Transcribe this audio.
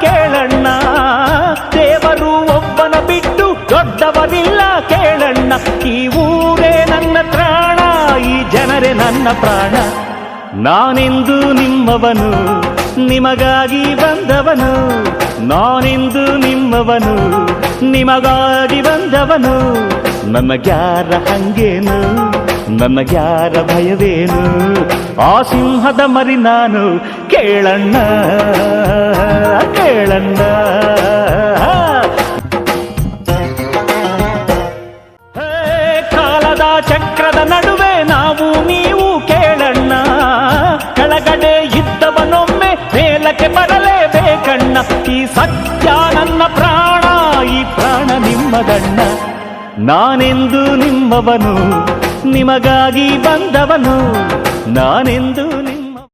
ಕೇಳಣ್ಣ. ದೇವರು ಒಬ್ಬನ ಬಿಟ್ಟು ದೊಡ್ಡವರಿಲ್ಲ ಕೇಳಣ್ಣ. ಈ ಊರೇ ನನ್ನ ಪ್ರಾಣ ಈ ಜನರೇ ನನ್ನ ಪ್ರಾಣ. ನಾನೆಂದು ನಿಮ್ಮವನು, ನಿಮಗಾಗಿ ಬಂದವನು. ನಾನೆಂದು ನಿಮ್ಮವನು, ನಿಮಗಾಗಿ ಬಂದವನು. ನನಗ್ಯಾರ ಹಂಗೇನು? ನನಗ್ಯಾರ ಭಯವೇನು? ಆ ಸಿಂಹದ ಮರಿ ನಾನು ಕೇಳಣ್ಣ. ಕೇಳಣ್ಣ ಹೇ, ಕಾಲದ ಚಕ್ರದ ನಡುವೆ ನಾವು ನೀವು ಕೇಳಣ್ಣ. ಕೆಳಗಡೆ ಇದ್ದವನೊಮ್ಮೆ ಮೇಲಕ್ಕೆ ಬರಲೇಬೇಕಣ್ಣ. ಈ ಸತ್ಯ ನನ್ನ ಪ್ರಾಣ ಈ ಪ್ರಾಣ ನಿಮ್ಮದಣ್ಣ. ನಾನೆಂದು ನಿಮ್ಮವನು ನಿಮಗಾಗಿ ಬಂದವನು. ನಾನೆಂದು